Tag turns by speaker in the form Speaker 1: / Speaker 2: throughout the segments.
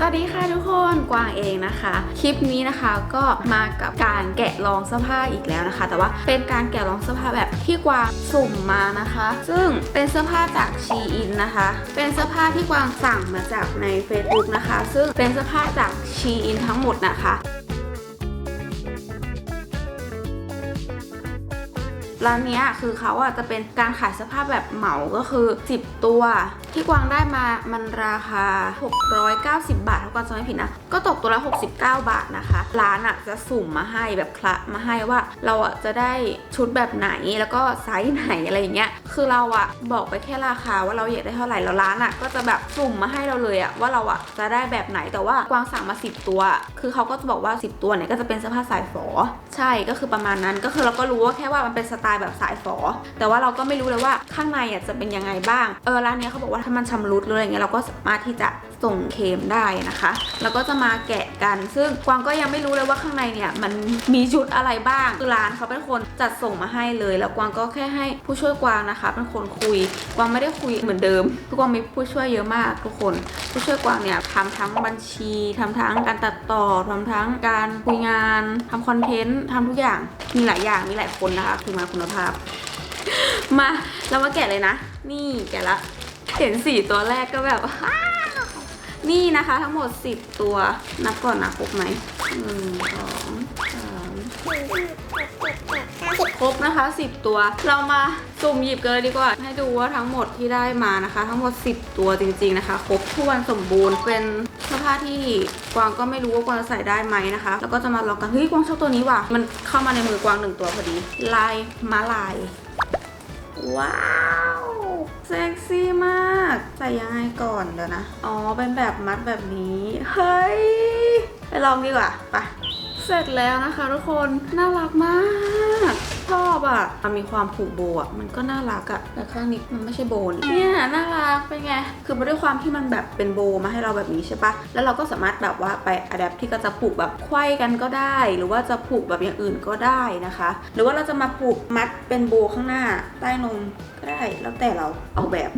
Speaker 1: สวัสดีค่ะทุกคนกวางเองนะคะ คลิปนี้นะคะก็มากับการแกะลองเสื้อผ้าอีกแล้วนะคะ แต่ว่าเป็นการแกะลองเสื้อผ้าแบบที่กวางสุ่มมานะคะ ซึ่งเป็นเสื้อผ้าจากชีอินนะคะ เป็นเสื้อผ้าที่กวางสั่งมาจากใน Facebook นะคะ ซึ่งเป็นเสื้อผ้าจากชีอินทั้งหมดนะคะ ร้านเนี้ยคือเขาอะจะเป็นการขายเสื้อผ้าแบบเหมาก็คือ 10 ตัว ที่กวางได้มามันราคา 690 บาทถ้ากวางจำไม่ผิดนะ ก็ตกตัวละ 69 บาทนะคะ ร้านอะจะสุ่มมาให้แบบคละมาให้ว่าเราอะจะได้ชุดแบบไหนแล้วก็ไซส์ไหนอะไรอย่างเงี้ยคือเราอะบอกไปแค่ราคาว่าเราอยากได้เท่าไหร่แล้วร้านอะก็จะแบบสุ่มมาให้เราเลยอะว่าเราอะจะได้แบบไหนแต่ว่ากวางสั่งมา 10 ตัว คือเขาก็จะบอกว่า 10 ตัวเนี่ยก็จะเป็นเสื้อผ้าสายฝอ ใช่ก็คือประมาณนั้นก็คือเราก็รู้ว่าแค่ว่ามันเป็นสไตล์แบบสายฝอ แต่ว่าเราก็ไม่รู้เลยว่าข้างในอะจะเป็นยังไงบ้าง เออร้านเนี้ยเขาบอกว่าถ้ามันชำรุดหรืออะไรเงี้ยเราก็สามารถที่จะ ส่งเคมได้นะคะ แล้วก็จะมาแกะกัน ซึ่งกวางก็ยังไม่รู้เลยว่าข้างในเนี่ยมันมีชุดอะไรบ้างคือร้านเขาเป็นคนจัดส่งมาให้เลย แล้วกวางก็แค่ให้ผู้ช่วยกวางนะคะ เป็นคนคุย กวางไม่ได้คุยเหมือนเดิมทุกวางมีผู้ช่วยเยอะมากทุกคน ผู้ช่วยกวางเนี่ยทำทั้งบัญชีทำทั้งการตัดต่อทำทั้งการคุยงานทำคอนเทนต์ทำทุกอย่างมีหลายอย่างมีหลายคนนะคะคือมาคุณภาพ มาเรามาแกะเลยนะ นี่แกะละ เห็นสีตัวแรกก็แบบ นี่นะคะทั้งหมด 10 ตัว นับก่อนนะครบไหมหนึ่งสองสามครบนะคะ 10 ตัว เรามาสุ่มหยิบกันเลยดีกว่า ให้ดูว่าทั้งหมดที่ได้มานะคะ ทั้งหมด 10 ตัวจริง ๆนะคะ ครบถ้วนสมบูรณ์เป็นเสื้อผ้าที่กวางก็ไม่รู้ว่ากวางจะใส่ได้ไหมนะคะ แล้วก็จะมาลองกันเฮ้ยกวางชอบตัวนี้ว่ะมันเข้ามาในมือกวางหนึ่งตัวพอดี ลายม้าลาย ว้าว เซ็กซี่มาก ใส่ยังไงก่อนเดี๋ยวนะ อ๋อ เป็นแบบมัดแบบนี้ เฮ้ย ไปลองดีกว่า ไป เสร็จแล้วนะคะทุกคน น่ารักมาก ชอบอะมันมีความผูกโบอะมันก็น่ารักอะแต่ข้างนี้มันไม่ใช่โบนี่เนี่ยน่ารักเป็นไงคือมาด้วยความที่มันแบบเป็นโบมาให้เราแบบนี้ใช่ปะแล้วเราก็สามารถแบบว่าไปอัดแอปที่ก็จะผูกแบบไขว้กันก็ได้ หรือว่าจะผูกแบบอย่างอื่นก็ได้นะคะ หรือว่าเราจะมาผูกมัดเป็นโบข้างหน้าใต้นมก็ได้แล้วแต่เราเอาแบบ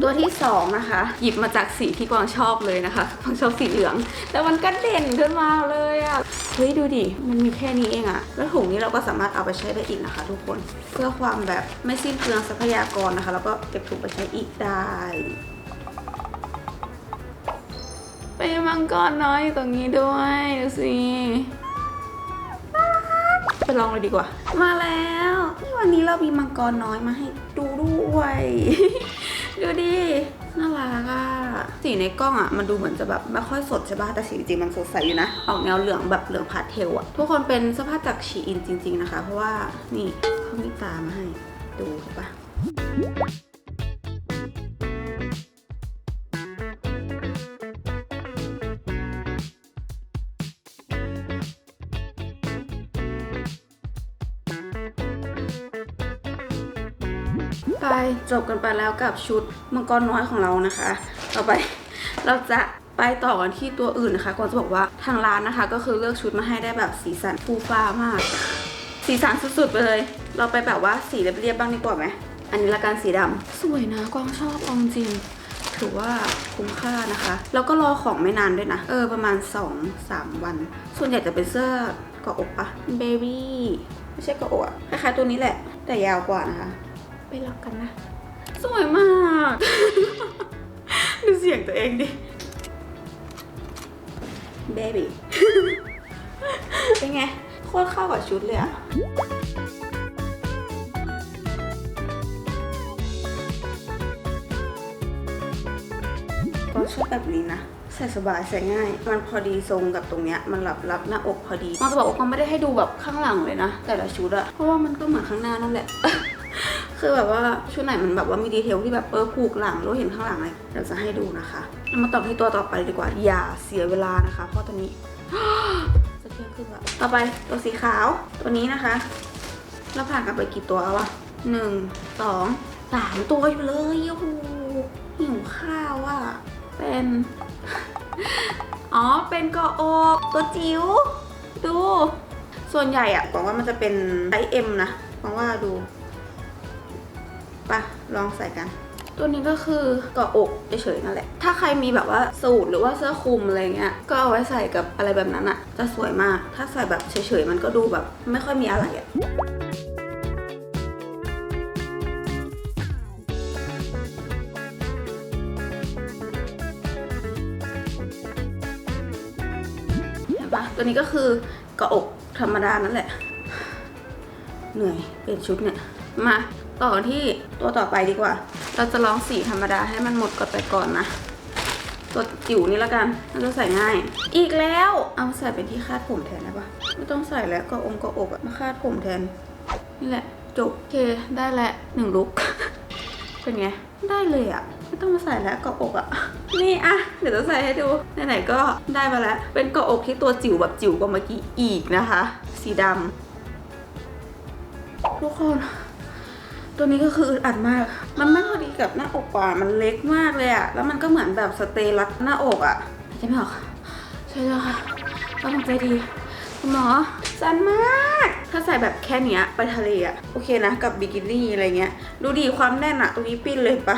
Speaker 1: ตัวที่สองนะคะ หยิบมาจากสีที่กวางชอบเลยนะคะกวางชอบสีเหลืองแต่มันก็เด่นขึ้นมาเลยอะ่ะเฮ้ยดูดิมันมีแค่นี้เองอะ่ะแล้วถุงนี้เราก็สามารถเอาไปใช้ได้อีกนะคะ ทุกคนเพื่อความแบบไม่สิ้นเปลืองทรัพยากรนะคะ แล้วก็เก็บถุงไปใช้อีกได้เป็นมังกรน้อยอยู่ตรงนี้ด้วยดูสิไปลองเลยดีกว่า มาแล้ว วันนี้เรามีมังกรน้อยมาให้ดูด้วย ดูดิน่ารักอะสีในกล้องอะมันดูเหมือนจะแบบไม่ค่อยสดใช่ปะแต่สีจริงๆมันสดใสอยู่นะ ออกแนวเหลืองแบบเหลืองพาสเทลอะทุกคนเป็นเสื้อผ้าจากชีอินจริง ๆนะคะ เพราะว่านี่เขามีตามาให้ดูเห็นปะ จบกันไปแล้วกับชุดมังกรน้อยของเรานะคะ ต่อไปเราจะไปต่อกันที่ตัวอื่นนะคะก่อนจะบอกว่าทางร้านนะคะ ก็คือเลือกชุดมาให้ได้แบบสีสันฟูฟ้ามาก สีสันสุดๆไปเลย เราไปแบบว่าสีเรียบๆบ้างดีกว่าไหมอันนี้ละกันสีดำสวยนะกวางชอบเอาจริงถือว่าคุ้มค่านะคะ แล้วก็รอของไม่นานด้วยนะ เออ ประมาณ 2-3 วัน ส่วนใหญ่จะเป็นเสื้อเกาะอกปะเบบี้ไม่ใช่เกาะอกอะคล้ายๆตัวนี้แหละ แต่ยาวกว่านะคะ ไปลองกันนะ สวยมาก ดูเสียงตัวเองดิ เบบี้ เป็นไง โคตรเข้ากับชุดเลยอะก็ชอบแบบนี้นะใส่สบายใส่ง่าย มันพอดีทรงกับตรงเนี้ยมันรับรับหน้าอกพอดีมันจะบอกว่าก็ไม่ได้ให้ดูแบบข้างหลังเลยนะ แต่ละชุดอะเพราะว่ามันก็เหมือนข้างหน้านั่นแหละ คือแบบว่าชุดไหนมันแบบว่ามีดีเทลที่แบบเออผูกหลังแล้วเห็นข้างหลังเลยเดี๋ยวจะให้ดูนะคะมาต่อที่ตัวต่อไปดีกว่า อย่าเสียเวลานะคะ เพราะตอนนี้จะเที่ยงคืนแล้วต่อไปตัวสีขาวตัวนี้นะคะเราผ่านกันไปกี่ตัวแล้ววะหนึ่งสองสามตัวอยู่เลยโอ้โหหิวข้าวอะเป็นอ๋อเป็นกาะอกตัวจิ๋วดู ส่วนใหญ่อะบอกว่ามันจะเป็นไซส์ M นะบอกว่าดู ปะลองใส่กัน ตัวนี้ก็คือเกาะอกเฉยๆนั่นแหละ ถ้าใครมีแบบว่าสูทหรือว่าเสื้อคลุมอะไรเงี้ย ก็เอาไว้ใส่กับอะไรแบบนั้นอะจะสวยมาก ถ้าใส่แบบเฉยๆมันก็ดูแบบ ไม่ค่อยมีอะไรอะเห็นปะตัวนี้ก็คือกาะอกธรรมดานั่นแหละ เหนื่อยเปลี่ยนชุดเนี่ย มา ต่อที่ตัวต่อไปดีกว่า เราจะลองสีธรรมดาให้มันหมดก่อนไปก่อนนะ ตัวจิ๋วนี้ละกันน่าจะใส่ง่าย อีกแล้ว เอาใส่เป็นที่คาดผมแทนได้ปะไม่ต้องใส่แล้วก็องค์ก็อกอะมาคาดผมแทน นี่แหละ จบ โอเค ได้แล้วหนึ่งลุก เป็นไง ได้เลยอะไม่ต้องมาใส่แล้วเกาะอกอะนี่อะเดี๋ยวจะใส่ให้ดู ไหนๆก็ได้มาแล้ว เป็นเกาะอกที่ตัวจิ๋วแบบจิ๋วกว่าเมื่อกี้อีกนะคะ สีดำทุกคน ตัวนี้ก็คืออึดอัดมาก มันไม่พอดีกับหน้าอกกว่า มันเล็กมากเลยอะแล้วมันก็เหมือนแบบสเตย์รัดหน้าอกอะใช่ไหมออกใช่แล้วค่ะกำลังใจดีคุณหมอสั้นมาก ถ้าใส่แบบแค่เนี้ยไปทะเลอะโอเคนะ กับบิกินี่อะไรเงี้ย ดูดีความแน่นอะตรงนี้ปิ้นเลยปะ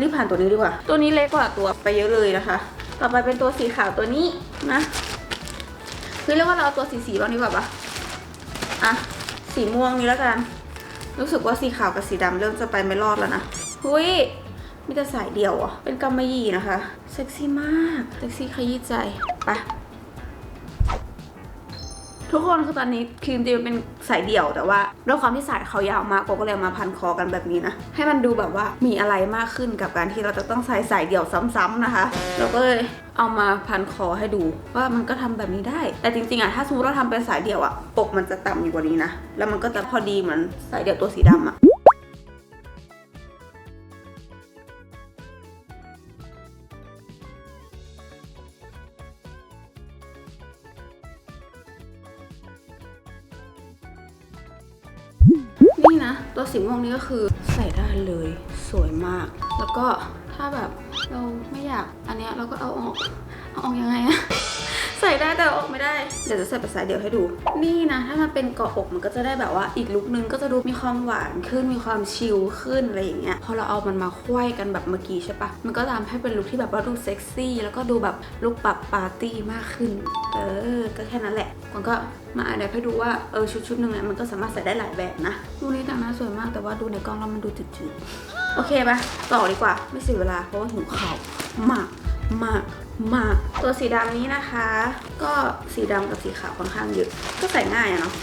Speaker 1: รีบผ่านตัวนี้ดีกว่า ตัวนี้เล็กกว่าตัวไปเยอะเลยนะคะ ต่อไปเป็นตัวสีขาวตัวนี้นะคือเรียกว่าเราเอาตัวสีสีบ้างดีกว่าปะอะสีม่วงนี้แล้วกัน รู้สึกว่าสีขาวกับสีดำเริ่มจะไปไม่รอดแล้วนะหุยมีแต่สายเดียวอะ เป็นกำมะหยี่นะคะ เซ็กซี่มาก เซ็กซี่ขยี้ใจ ไป ทุกคนคือตอนนี้ครีมจริงๆเป็นสายเดี่ยวแต่ว่าด้วยความที่สายเขายาวมากโกก็เลยมาพันคอกันแบบนี้นะ ให้มันดูแบบว่ามีอะไรมากขึ้นกับการที่เราจะต้องใส่สายเดี่ยวซ้ำๆนะคะ เราก็เลยเอามาพันคอให้ดูว่ามันก็ทำแบบนี้ได้ แต่จริงๆอะถ้าสมมติเราทำเป็นสายเดี่ยวอะปกมันจะต่ำอยู่กว่านี้นะแล้วมันก็จะพอดีเหมือนสายเดี่ยวตัวสีดำอะ นี่นะตัวสีม่วงนี้ก็คือใส่ได้เลยสวยมาก แล้วก็ถ้าแบบเราไม่อยากอันเนี้ยเราก็เอาออก เอาออกยังไงอะ ใส่ได้แต่เอาออกไม่ได้ เดี๋ยวจะใส่ไปสายเดียวให้ดู นี่นะ ถ้ามันเป็นเกาะอกมันก็จะได้แบบว่าอีกลุคนึงก็จะดูมีความหวานขึ้นมีความชิลขึ้นอะไรอย่างเงี้ยพอเราเอามันมาควยกันแบบเมื่อกี้ใช่ปะมันก็ทำให้เป็นลุคที่แบบว่าดูเซ็กซี่ แล้วก็ดูแบบลุคปรับปาร์ตี้มากขึ้น เออ ก็แค่นั้นแหละมันก็มาอ่านให้ดูว่าเออชุดชุดหนึ่งเนี่ยมันก็สามารถใส่ได้หลายแบบนะดูนี้แต่งหน้าสวยมากแต่ว่าดูในกล้องแล้วมันดูจืดๆโอเคปะต่อดีกว่าไม่เสียเวลาเพราะว่าหิวข่าวมากมาก มาก ตัวสีดำนี้นะคะ ก็สีดำกับสีขาวค่อนข้างเยอะ ก็ใส่ง่ายอะเนาะ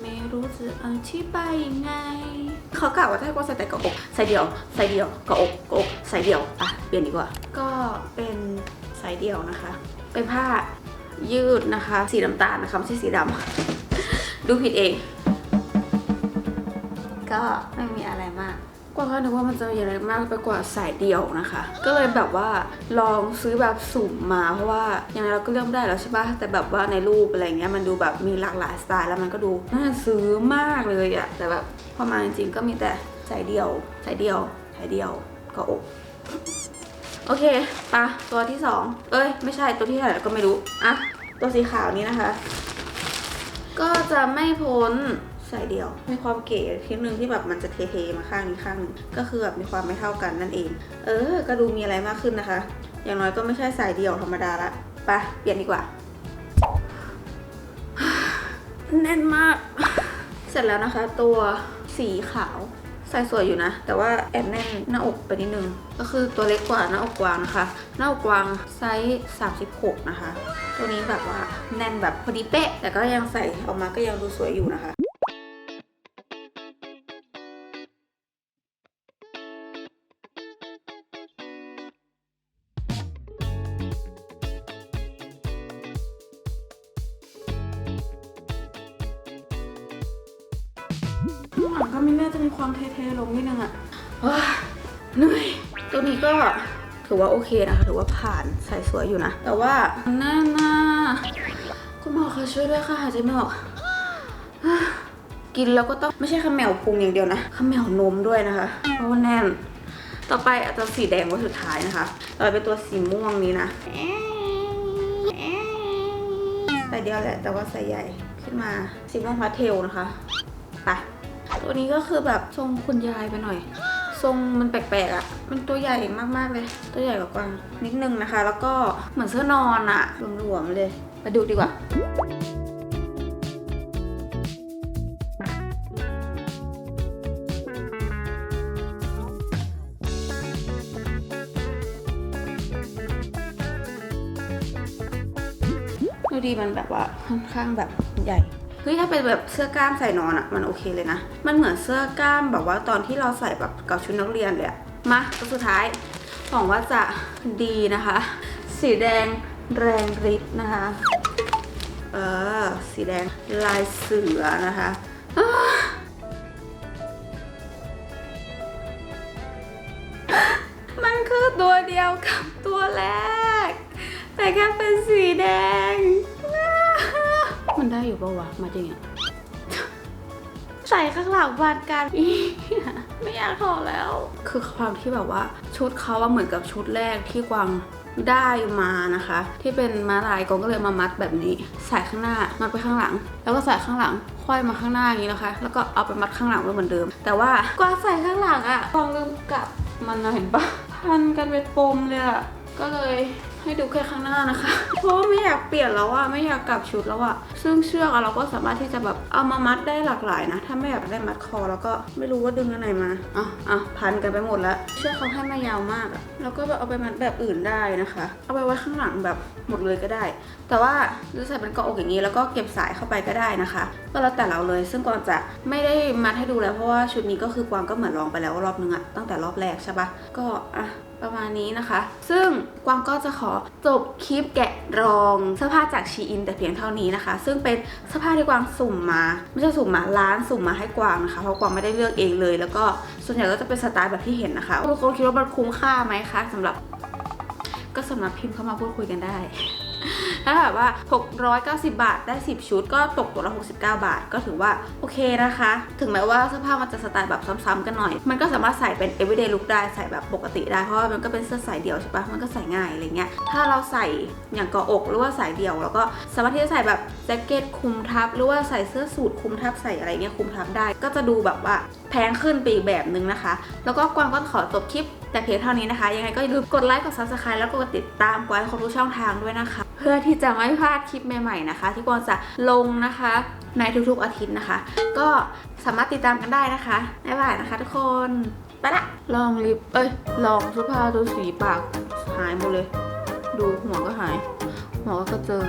Speaker 1: ไม่รู้จะอธิบายยังไง เขากล่าวว่าถ้าก็ใส่แต่กาะอกใส่เดี่ยว ใส่เดี่ยวกาะอกกาะอกใส่เดี่ยวอะเปลี่ยนดีกว่า ก็เป็นใส่เดี่ยวนะคะ เป็นผ้ายืดนะคะ สีน้ำตาลนะคะไม่ใช่สีดำดูผิดเอง ก็ไม่มีอะไรมาก กว่าก็นึกว่ามันจะมีอะไรมากไปกว่าสายเดียวนะคะ ก็เลยแบบว่าลองซื้อแบบสุ่มมาเพราะว่าอย่างไรเราก็เลือกไม่ได้แล้วใช่ปะแต่แบบว่าในรูปอะไรเงี้ยมันดูแบบมีหลากหลายสไตล์แล้วมันก็ดูน่าซื้อมากเลยอะแต่แบบพอมาจริงๆก็มีแต่สายเดียวสายเดียวสายเดียวก็อกโอเคปะตัวที่สองเอ้ย ไม่ใช่ตัวที่เท่าไหร่ก็ไม่รู้อะตัวสีขาวนี้นะคะ ก็จะไม่พ้น สายเดียว มีความเก๋ทีนึงที่แบบมันจะเทๆมาข้างนี้ข้างนึงก็คือแบบมีความไม่เท่ากันนั่นเอง เออ ก็ดูมีอะไรมากขึ้นนะคะ อย่างน้อยก็ไม่ใช่สายเดียวธรรมดาละไปะเปลี่ยนดีกว่า แน่นมาก เสร็จแล้วนะคะ ตัวสีขาวใส่สวยอยู่นะ แต่ว่าแอบแน่นหน้าอกไปนิดนึง ก็คือตัวเล็กกว่าหน้าอกกวางนะคะ หน้าอกกวางไซส์36 นะคะ ตัวนี้แบบว่าแน่นแบบพอดีเป๊ะ แต่ก็ยังใส่ออกมาก็ยังดูสวยอยู่นะคะ ข้างหลังก็ไมีน่าจะมีความเท่ๆลงนิดนึงอะเหนื่อยตัวนี้ก็ถือว่าโอเคนะคะถือว่าผ่านใส่สวยอยู่นะ แต่ว่าหน้าหน้าคุณหมอคะช่วยด้วยค่ะหายใจไม่ออกกินแล้วก็ต้องไม่ใช่ขมแมวพุงอย่างเดียวนะขมแมวนมด้วยนะคะเพราะว่าแน่น ต่อไปอาจจะสีแดงไว้สุดท้ายนะคะต่อไปเป็นตัวสีม่วงนี้นะใส่เดียวแหละแต่ว่าใส่ใหญ่ขึ้นมาสีม่วงพาสเทลนะคะไป ตัวนี้ก็คือแบบทรงคุณยายไปหน่อย ทรงมันแปลกๆอะ่ะ มันตัวใหญ่มากๆเลย ตัวใหญ่กว่ากวางนิดนึงนะคะ แล้วก็เหมือนเสื้อนอนอะ่ะหลวมๆเลยไปดูดีกว่าดูดีมันแบบว่าค่อนข้างแบบใหญ่ เฮ้ยถ้าเป็นแบบเสื้อกล้ามใส่นอนอะมันโอเคเลยนะ มันเหมือนเสื้อกล้ามแบบว่าตอนที่เราใส่แบบกับชุดนักเรียนเลยอะมาตัวสุดท้ายหวังว่าจะดีนะคะ สีแดงแรงฤทธิ์นะคะ เออ สีแดงลายเสือนะคะมันคือตัวเดียวกับตัวแรก แต่แค่เป็นสีแดง ปะวะมาจริงอะใส่ข้างหลังบานกันอีไม่อยากถอดแล้ว คือความที่แบบว่าชุดเขาว่าเหมือนกับชุดแรกที่กวางได้มานะคะ ที่เป็นมาลายกวางก็เลยมามัดแบบนี้ ใส่ข้างหน้ามัดไปข้างหลัง แล้วก็ใส่ข้างหลังค่อยมาข้างหน้าอย่างนี้นะคะ แล้วก็เอาไปมัดข้างหลังไว้เหมือนเดิม แต่ว่ากวางใส่ข้างหลังอะกวางลืมกลับมันนะเห็นปะพันกันเป็นปมเลยอะก็เลย ให้ดูแค่ข้างหน้านะคะ เพราะว่าไม่อยากเปลี่ยนแล้วอะไม่อยากกลับชุดแล้วอะซึ่งเชือกอะเราก็สามารถที่จะแบบเอามามัดได้หลากหลายนะ ถ้าไม่อยากได้มัดคอแล้วก็ไม่รู้ว่าดึงอันไหนมาอะอะพันกันไปหมดแล้ว เชือกเขาให้มายาวมากอะแล้วก็แบบเอาไปมัดแบบอื่นได้นะคะ เอาไปไว้ข้างหลังแบบหมดเลยก็ได้ แต่ว่าจะใส่เป็นกาะอกอย่างนี้ แล้วก็เก็บสายเข้าไปก็ได้นะคะ ก็แล้วแต่เราเลย ซึ่งกวางจะไม่ได้มัดให้ดูแล้วเพราะว่าชุดนี้ก็คือกวางก็เหมือนลองไปแล้วรอบนึงอะตั้งแต่รอบแรกใช่ปะก็อะ ประมาณนี้นะคะ ซึ่งกวางก็จะขอจบคลิปแกะรองเสื้อผ้าจากชีอินแต่เพียงเท่านี้นะคะ ซึ่งเป็นเสื้อผ้าที่กวางสุ่มมา ไม่ใช่สุ่มมาร้านสุ่มมาให้กวางนะคะ เพราะกวางไม่ได้เลือกเองเลย แล้วก็ส่วนใหญ่ก็จะเป็นสไตล์แบบที่เห็นนะคะทุกคนคิดว่ามันคุ้มค่าไหมคะสำหรับ ก็สาหรับพิมพ์เข้ามาพูดคุยกันได้ ถ้าแบบว่า 690 บาทได้ 10 ชุด ก็ตกตัวละ69 บาท ก็ถือว่าโอเคนะคะ ถึงแม้ว่าเสื้อผ้ามันจะสไตล์แบบซ้ำๆกันหน่อย มันก็สามารถใส่เป็น everyday look ได้ใส่แบบปกติได้ เพราะว่ามันก็เป็นเสื้อสายเดี่ยวใช่ปะมันก็ใส่ง่ายอะไรเงี้ย ถ้าเราใส่อย่างเกาะอกหรือว่าสายเดี่ยวแล้วก็สามารถที่จะใส่แบบแจ็คเก็ตคุมทับ หรือว่าใส่เสื้อสูทคุมทับใส่อะไรเงี้ยคุมทับได้ ก็จะดูแบบว่าแพงขึ้นไปอีกแบบนึงนะคะ แล้วก็กวางก็ขอจบคลิปแต่เพียงเท่านี้นะคะ ยังไงก็อย่าลืมกดไลค์ กด subscribe แล้วก็กดติดตามกวางครบทุกช่องทางด้วยนะคะ พื่อที่จะไม่พลาดคลิปใหม่ๆนะคะ ที่กวางจะลงนะคะ ในทุกๆอาทิตย์นะคะ ก็สามารถติดตามกันได้นะคะบ๊ายบายนะคะทุกคนไปละลองลิปเอ้ยลองชุดผ้าตัวสีปากหายหมดเลย ดูหัวก็หายหัวก็กระเจิง